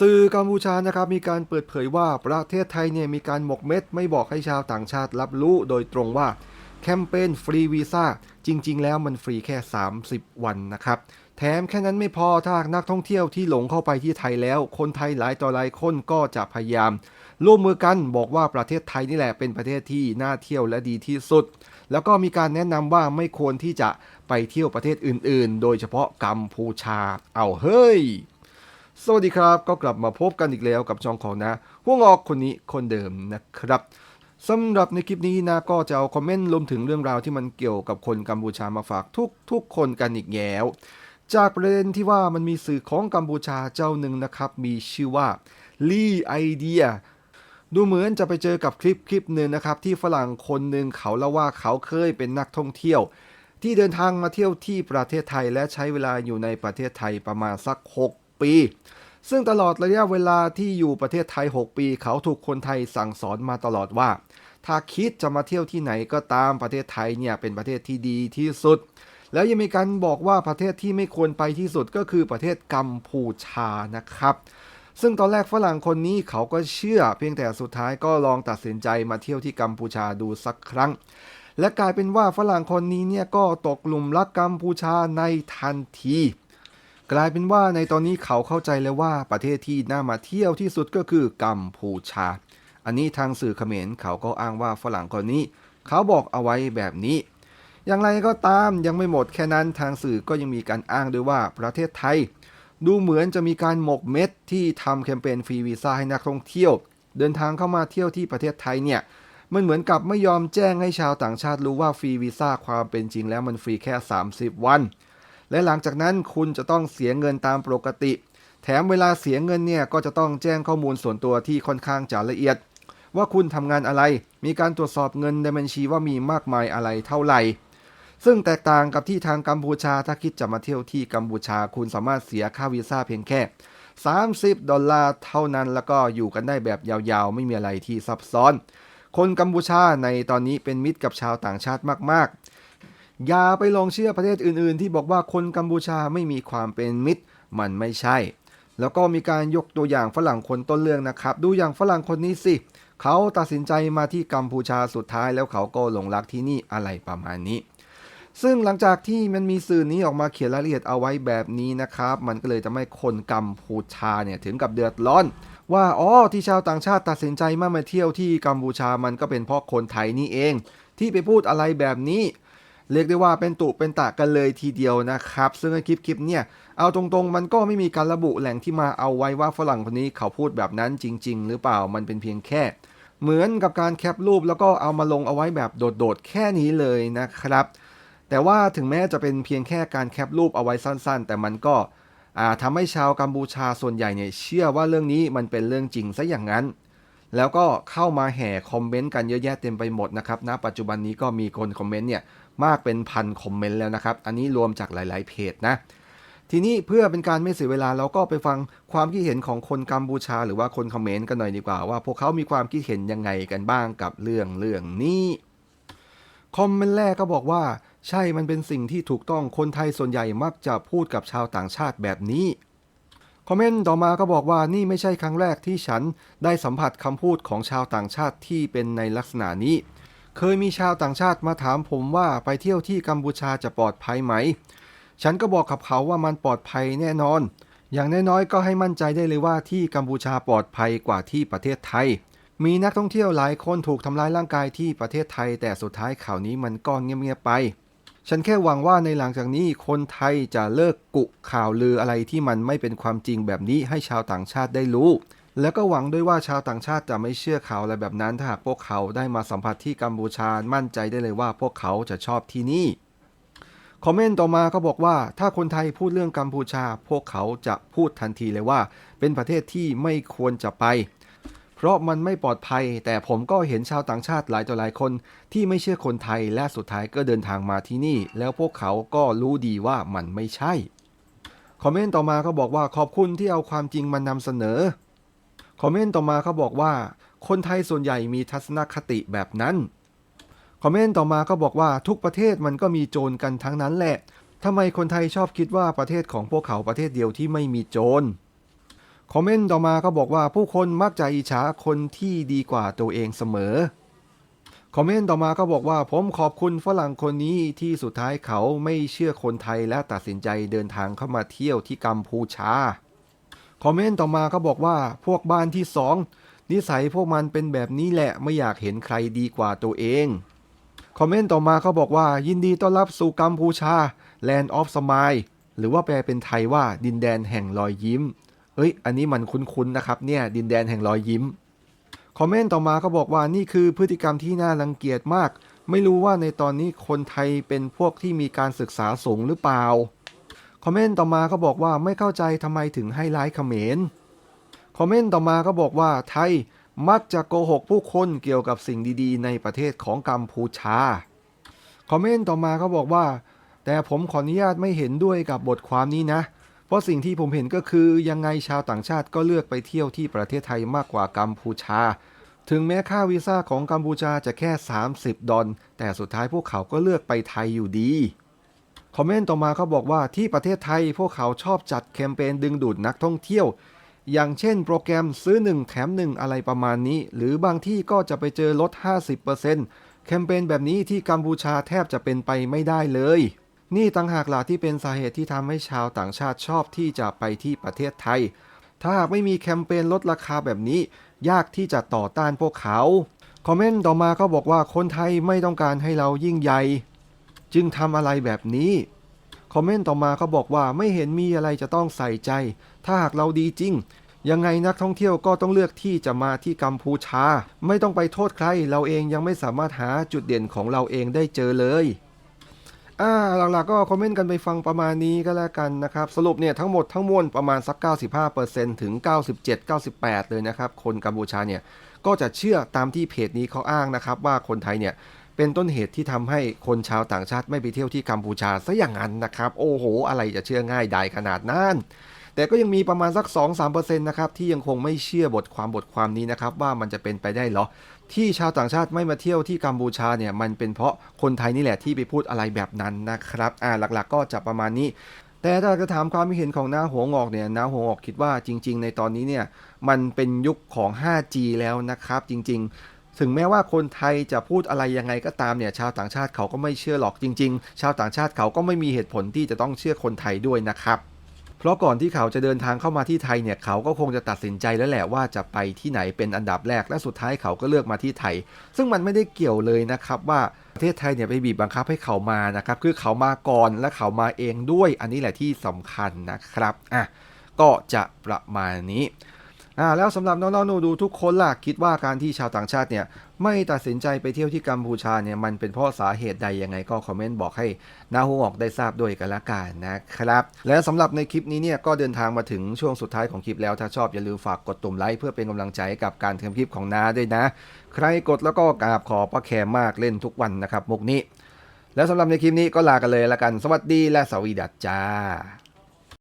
สื่อกัมพูชานะครับมีการเปิดเผยว่าประเทศไทยเนี่ยมีการหมกเม็ดไม่บอกให้ชาวต่างชาติรับรู้โดยตรงว่าแคมเปญฟรีวีซ่าจริง ๆ แล้วมันฟรีแค่ 30 วันนะครับ แถมแค่นั้นไม่พอถ้านักท่องเที่ยวที่หลงเข้าไปที่ไทยแล้ว คนไทยหลายต่อหลายคนก็จะพยายาม ร่วมมือกันบอกว่าประเทศไทยนี่แหละเป็นประเทศที่น่าเที่ยวและดีที่สุด แล้วก็มีการแนะนำว่าไม่ควรที่จะไปเที่ยวประเทศอื่น ๆ โดยเฉพาะกัมพูชาเอาเฮ้ย สวัสดีครับ ก็กลับมาพบกันอีกแล้วกับช่องของนะหัวงออกคนนี้คนเดิมนะครับสำหรับในคลิปนี้นะก็จะเอาคอมเมนต์รวมถึงเรื่องราวที่มันเกี่ยวกับคนกัมพูชามาฝากทุกทุกคนกันอีกแย้ว จากประเด็นที่ว่ามันมีสื่อของกัมพูชาเจ้าหนึ่งนะครับ มีชื่อว่าลีไอเดียดูเหมือนจะไปเจอกับคลิปคลิปหนึ่งนะครับ ที่ฝรั่งคนหนึ่งเขาเล่าว่าเขาเคยเป็นนักท่องเที่ยว ที่เดินทางมาเที่ยวที่ประเทศไทยและใช้เวลาอยู่ในประเทศไทยประมาณสัก6 ปี ซึ่งตลอดระยะเวลาที่อยู่ประเทศไทย 6 ปี เขาถูกคนไทยสั่งสอนมาตลอดว่า ถ้าคิดจะมาเที่ยวที่ไหนก็ตามประเทศไทยเนี่ยเป็นประเทศที่ดีที่สุด แล้วยังมีการบอกว่าประเทศที่ไม่ควรไปที่สุดก็คือประเทศกัมพูชานะครับซึ่งตอนแรกฝรั่งคนนี้เขาก็เชื่อ เพียงแต่สุดท้ายก็ลองตัดสินใจมาเที่ยวที่กัมพูชาดูสักครั้ง และกลายเป็นว่าฝรั่งคนนี้เนี่ยก็ตกหลุมรักกัมพูชาในทันที กลายเป็นว่าในตอนนี้เขาเข้าใจแล้วว่าประเทศที่น่ามาเที่ยวที่สุดก็คือกัมพูชา อันนี้ทางสื่อเขมรเขาก็อ้างว่าฝรั่งคนนี้ เขาบอกเอาไว้แบบนี้ อย่างไรก็ตามยังไม่หมดแค่นั้นทางสื่อก็ยังมีการอ้างด้วยว่าประเทศไทย ดูเหมือนจะมีการหมกเม็ดที่ทำแคมเปญฟรีวีซ่าให้นักท่องเที่ยว เดินทางเข้ามาเที่ยวที่ประเทศไทยเนี่ยมันเหมือนกับไม่ยอมแจ้งให้ชาวต่างชาติรู้ว่าฟรีวีซ่าความเป็นจริงแล้วมันฟรีแค่ 30 วัน และหลังจากนั้นคุณจะต้องเสียเงินตามปกติ แถมเวลาเสียเงินเนี่ยก็จะต้องแจ้งข้อมูลส่วนตัวที่ค่อนข้างจะละเอียด ว่าคุณทำงานอะไร มีการตรวจสอบเงินในบัญชีว่ามีมากมายอะไรเท่าไหร่ ซึ่งแตกต่างกับที่ทางกัมพูชาถ้าคิดจะมาเที่ยวที่กัมพูชา คุณสามารถเสียค่าวีซ่าเพียงแค่ 30 ดอลลาร์เท่านั้นแล้วก็อยู่กันได้แบบยาวๆ ไม่มีอะไรที่ซับซ้อน คนกัมพูชาในตอนนี้เป็นมิตรกับชาวต่างชาติมากๆ อย่าไปลองเชื่อประเทศอื่น ๆ ที่บอกว่าคนกัมพูชาไม่มีความเป็นมิตร มันไม่ใช่ แล้วก็มีการยกตัวอย่างฝรั่งคนต้นเรื่องนะครับ ดูอย่างฝรั่งคนนี้สิ เขาตัดสินใจมาที่กัมพูชาสุดท้ายแล้วเขาก็หลงรักที่นี่อะไรประมาณนี้ ซึ่งหลังจากที่มันมีสื่อนี้ออกมาเขียนรายละเอียดเอาไว้แบบนี้นะครับ มันก็เลยทำให้คนกัมพูชาเนี่ยถึงกับเดือดร้อนว่าอ๋อที่ชาวต่างชาติตัดสินใจมามาเที่ยวที่กัมพูชามันก็เป็นเพราะคนไทยนี่เอง ที่ไปพูดอะไรแบบนี้ เรียกได้ว่าเป็นตุเป็นตะกันเลยทีเดียวนะครับ ซึ่งคลิปคลิปเนี่ย เอาตรงๆ มันก็ไม่มีการระบุแหล่งที่มาเอาไว้ว่าฝรั่งคนนี้เขาพูดแบบนั้นจริง ๆ หรือเปล่ามันเป็นเพียงแค่ เหมือนกับการแคปรูปแล้วก็เอามาลงเอาไว้แบบโดดๆ แค่นี้เลยนะครับ แต่ว่าถึงแม้จะเป็นเพียงแค่การแคปรูปเอาไว้สั้นๆ แต่มันก็อ่าทำให้ชาวกัมพูชาส่วนใหญ่เนี่ยเชื่อว่าเรื่องนี้มันเป็นเรื่องจริงซะอย่างนั้นแล้วก็เข้ามาแห่คอมเมนต์กันเยอะแยะเต็มไปหมดนะครับ ณ ปัจจุบันนี้ก็มีคนคอมเมนต์เนี่ย มากเป็นพันคอมเมนต์แล้วนะครับ อันนี้รวมจากหลาย ๆ เพจนะ ทีนี้เพื่อเป็นการไม่เสียเวลาเราก็ไปฟังความคิดเห็นของคนกัมพูชา หรือว่าคนคอมเมนต์กันหน่อยดีกว่าว่าพวกเขามีความคิดเห็นยังไงกันบ้างกับเรื่องเรื่องนี้คอมเมนต์แรกก็บอกว่า ใช่มันเป็นสิ่งที่ถูกต้องคนไทยส่วนใหญ่มักจะพูดกับชาวต่างชาติแบบนี้คอมเมนต์ต่อมาก็บอกว่านี่ไม่ใช่ครั้งแรกที่ฉันได้สัมผัสคำพูดของชาวต่างชาติที่เป็นในลักษณะนี้ เคยมีชาวต่างชาติมาถามผมว่าไปเที่ยวที่กัมพูชาจะปลอดภัยไหม ฉันก็บอกกับเขาว่ามันปลอดภัยแน่นอน อย่างน้อยๆก็ให้มั่นใจได้เลยว่าที่กัมพูชาปลอดภัยกว่าที่ประเทศไทย มีนักท่องเที่ยวหลายคนถูกทำร้ายร่างกายที่ประเทศไทย แต่สุดท้ายข่าวนี้มันก็เงียบๆไป ฉันแค่หวังว่าในหลังจากนี้คนไทยจะเลิกกุข่าวลืออะไรที่มันไม่เป็นความจริงแบบนี้ให้ชาวต่างชาติได้รู้ แล้วก็หวังด้วยว่าชาวต่างชาติจะไม่เชื่อข่าวอะไรแบบนั้นถ้าหากพวกเขาได้มาสัมผัสที่กัมพูชามั่นใจได้เลยว่าพวกเขาจะชอบที่นี่คอมเมนต์ต่อมาก็บอกว่าถ้าคนไทยพูดเรื่องกัมพูชา พวกเขาจะพูดทันทีเลยว่า เป็นประเทศที่ไม่ควรจะไป เพราะมันไม่ปลอดภัย แต่ผมก็เห็นชาวต่างชาติหลายต่อหลายคน ที่ไม่เชื่อคนไทยและสุดท้ายก็เดินทางมาที่นี่ แล้วพวกเขาก็รู้ดีว่ามันไม่ใช่คอมเมนต์ต่อมาก็บอกว่าขอบคุณที่เอาความจริงมานำเสนอ คอมเมนต์ต่อมาเขาบอกว่า คนไทยส่วนใหญ่มีทัศนคติแบบนั้นคอมเมนต์ต่อมาก็บอกว่าทุกประเทศมันก็มีโจรกันทั้งนั้นแหละทำไมคนไทยชอบคิดว่าประเทศของพวกเขาประเทศเดียวที่ไม่มีโจรคอมเมนต์ต่อมาก็บอกว่าผู้คนมักจะอิจฉาคนที่ดีกว่าตัวเองเสมอคอมเมนต์ต่อมาก็บอกว่าผมขอบคุณฝรั่งคนนี้ที่สุดท้ายเขาไม่เชื่อคนไทยและตัดสินใจเดินทางเข้ามาเที่ยวที่กัมพูชา คอมเมนต์ต่อมาก็บอกว่าพวกบ้านที่สองนิสัยพวกมันเป็นแบบนี้แหละไม่อยากเห็นใครดีกว่าตัวเอง คอมเมนต์ต่อมาเขาบอกว่า ยินดีต้อนรับสู่กัมพูชา Land of Smile หรือว่าแปลเป็นไทยว่าดินแดนแห่งรอยยิ้ม เอ้ย อันนี้มันคุ้นๆนะครับเนี่ยดินแดนแห่งรอยยิ้ม คอมเมนต์ต่อมาก็บอกว่านี่คือพฤติกรรมที่น่ารังเกียจมาก ไม่รู้ว่าในตอนนี้คนไทยเป็นพวกที่มีการศึกษาสูงหรือเปล่า คอมเมนต์ต่อมาก็บอกว่าไม่เข้าใจทำไมถึงให้ร้ายเขมร คอมเมนต์ต่อมาก็บอกว่าไทยมักจะโกหกผู้คนเกี่ยวกับสิ่งดีๆ ในประเทศของกัมพูชา คอมเมนต์ต่อมาเขาบอกว่า แต่ผมขออนุญาตไม่เห็นด้วยกับบทความนี้นะ เพราะสิ่งที่ผมเห็นก็คือยังไงชาวต่างชาติก็เลือกไปเที่ยวที่ประเทศไทยมากกว่ากัมพูชา ถึงแม้ค่าวีซ่าของกัมพูชาจะแค่ 30 ดอลแต่สุดท้ายพวกเขาก็เลือกไปไทยอยู่ดี คอมเมนต์ต่อมาเขาบอกว่าที่ประเทศไทยพวกเขาชอบจัดแคมเปญดึงดูดนักท่องเที่ยว อย่างเช่นโปรแกรมซื้อ 1 แถม 1 อะไรประมาณนี้ หรือบางที่ก็จะไปเจอลด 50%แคมเปญแบบนี้ที่กัมพูชาแทบจะเป็นไปไม่ได้เลย นี่ต่างหากล่ะที่เป็นสาเหตุที่ทำให้ชาวต่างชาติชอบที่จะไปที่ประเทศไทย ถ้าหากไม่มีแคมเปญลดราคาแบบนี้ ยากที่จะต่อต้านพวกเขา คอมเมนต์ต่อมาเขาบอกว่าคนไทยไม่ต้องการให้เรายิ่งใหญ่ จึงทำอะไรแบบนี้ คอมเมนต์ต่อมาเขาบอกว่าไม่เห็นมีอะไรจะต้องใส่ใจ ถ้าหากเราดีจริง ยังไงนักท่องเที่ยวก็ต้องเลือกที่จะมาที่กัมพูชา ไม่ต้องไปโทษใคร เราเองยังไม่สามารถหาจุดเด่นของเราเองได้เจอเลยอ่าหลักๆก็คอมเมนต์กันไปฟังประมาณนี้ก็แล้วกันนะครับ สรุปเนี่ยทั้งหมดทั้งมวลประมาณสัก 95%ถึง 97-98 เลยนะครับ คนกัมพูชาเนี่ย ก็จะเชื่อตามที่เพจนี้เขาอ้างนะครับ ว่าคนไทยเนี่ย เป็นต้นเหตุที่ทำให้คนชาวต่างชาติไม่ไปเที่ยวที่กัมพูชาซะอย่างนั้นนะครับ โอ้โห อะไรจะเชื่อง่ายได้ขนาดนั้นแต่ก็ยังมีประมาณสัก 2-3%นะครับที่ยังคงไม่เชื่อบทความบทความนี้นะครับว่ามันจะเป็นไปได้หรอ ที่ชาวต่างชาติไม่มาเที่ยวที่กัมพูชาเนี่ยมันเป็นเพราะคนไทยนี่แหละที่ไปพูดอะไรแบบนั้นนะครับอ่าหลักๆ ก็จะประมาณนี้ แต่ถ้าจะถามความคิดเห็นของน้าหัวงอกเนี่ยน้าหัวงอกคิดว่าจริง ๆ ในตอนนี้เนี่ยมันเป็นยุคของ 5G แล้วนะครับจริงๆ ถึงแม้ว่าคนไทยจะพูดอะไรยังไงก็ตามเนี่ยชาวต่างชาติเขาก็ไม่เชื่อหรอกจริง ๆ ชาวต่างชาติเขาก็ไม่มีเหตุผลที่จะต้องเชื่อคนไทยด้วยนะครับเพราะก่อนที่เขาจะเดินทางเข้ามาที่ไทยเนี่ยเขาก็คงจะตัดสินใจแล้วแหละว่าจะไปที่ไหนเป็นอันดับแรกและสุดท้ายเขาก็เลือกมาที่ไทย ซึ่งมันไม่ได้เกี่ยวเลยนะครับว่าประเทศไทยเนี่ยไปบีบบังคับให้เขามานะครับคือเขามาก่อนและเขามาเองด้วยอันนี้แหละที่สำคัญนะครับอะก็จะประมาณนี้ อ่าแล้วสำหรับน้องๆหนูดูทุกคนล่ะคิดว่าการที่ชาวต่างชาติเนี่ยไม่ตัดสินใจไปเที่ยวที่กัมพูชาเนี่ยมันเป็นเพราะสาเหตุใดยังไงก็คอมเมนต์บอกให้นาฮูออกได้ทราบด้วยกันละกันนะครับ และสำหรับในคลิปนี้เนี่ยก็เดินทางมาถึงช่วงสุดท้ายของคลิปแล้วถ้าชอบอย่าลืมฝากกดตุ่มไลค์เพื่อเป็นกำลังใจกับการทำคลิปของน้าด้วยนะ ใครกดแล้วก็กราบขอบพระแคมมากเล่นทุกวันนะครับมุกนี้ แล้วสำหรับในคลิปนี้ก็ลากันเลยละกัน สวัสดีและสวีดัสจ้า